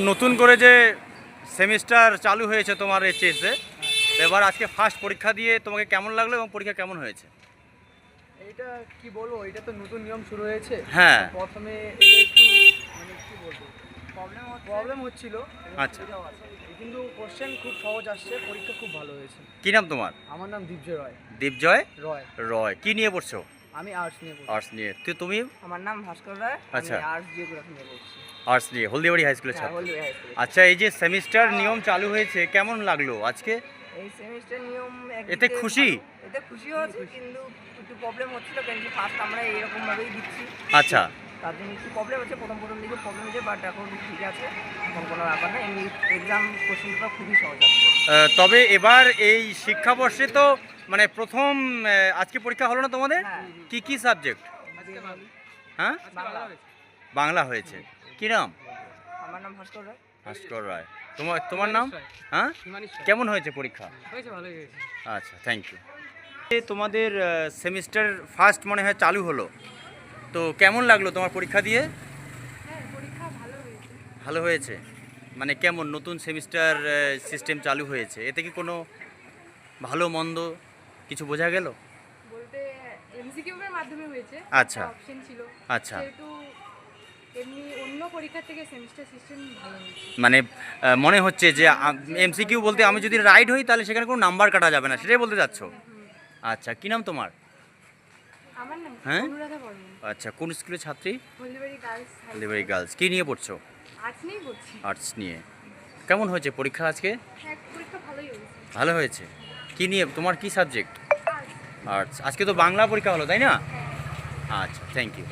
নতুন করে যে সেমিস্টার চালু হয়েছে তোমার এইচএসে এবার আজকে ফার্স্ট পরীক্ষা দিয়ে তোমাকে কেমন লাগল এবং পরীক্ষা কেমন হয়েছে? এইটা কি বলব এটা তো নতুন নিয়ম শুরু হয়েছে। হ্যাঁ। প্রথমে এটা একটু মানে কি বলব প্রবলেম প্রবলেম হচ্ছিল আচ্ছা। কিন্তু কোশ্চেন খুব সহজ আসছে পরীক্ষা খুব ভালো হয়েছে। কি নাম তোমার? আমার নাম দীপজয় রয়। দীপজয় রয়। রয়। কি নিয়ে পড়ছো? আমি আর্টস নিয়ে পড়ি আর্টস নিয়ে। তুই তুমি? আমার নাম ভাস্কর রায়। আচ্ছা। আর্টস জিওগ্রাফি নিয়ে পড়ছি। আর্টস নিয়ে হলদিবাড়ি হাই স্কুলের হ্যাঁ, ছাত্র। আচ্ছা এই যে সেমিস্টার নিয়ম চালু হয়েছে কেমন লাগল আজকে? এই সেমিস্টার নিয়ম এতে খুশি? এতে খুশিও আছে কিন্তু একটু প্রবলেম হচ্ছিল কারণ কি ফার্স্ট আমরা এরকম ভাবেই দিচ্ছি। আচ্ছা। তার জন্য একটু প্রবলেম হচ্ছে প্রথম প্রথম দিকে প্রবলেম হচ্ছে বাট এখন ঠিক আছে এখন কোনো ব্যাপার না এমনি এক্সাম কোশ্চেন পেপার খুবই সহজ তবে এবার এই শিক্ষাবর্ষে তো মানে প্রথম আজকে পরীক্ষা হলো না তোমাদের? হ্যাঁ। কি কি সাবজেক্ট হ্যাঁ? বাংলা হয়েছে। কি নাম? আমার নাম ভাস্কর রায়। ভাস্কর রায়। তোমার তোমার নাম? হ্যাঁ? কেমন হয়েছে পরীক্ষা? হয়েছে ভালোই হয়েছে। আচ্ছা থ্যাংক ইউ তোমাদের সেমিস্টার ফার্স্ট মনে হয় চালু হলো। তো কেমন লাগল তোমার পরীক্ষা দিয়ে? ভালো হয়েছে। মানে কেমন নতুন সেমিস্টার সিস্টেম চালু হয়েছে? এতে কি কোনো ভালো মন্দ কিছু বোঝা গেল? বলতে এমসিকিউ এর মাধ্যমে হয়েছে। আচ্ছা। আচ্ছা। সেহেতু অন্য পরীক্ষার থেকে সেমিস্টার সিস্টেম ভালো মানে মনে হচ্ছে যে এমসিকিউ বলতে আমি যদি রাইড হই তাহলে সেখানে কোনো নাম্বার কাটা যাবে না। সেটাই বলতে চাচ্ছ? আচ্ছা কী নাম তোমার? আমার নাম হ্যাঁ? আচ্ছা কোন স্কুলের ছাত্রী? হলদিবাড়ি গার্লস কী নিয়ে পড়ছো? আর্টস পড়ছি। আর্টস নিয়ে। কেমন হয়েছে পরীক্ষা আজকে? হ্যাঁ ভালো হয়েছে। কি নিয়ে তোমার কি সাবজেক্ট আর্টস আর্টস আজকে তো বাংলা পরীক্ষা হলো তাই না? আচ্ছা থ্যাংক ইউ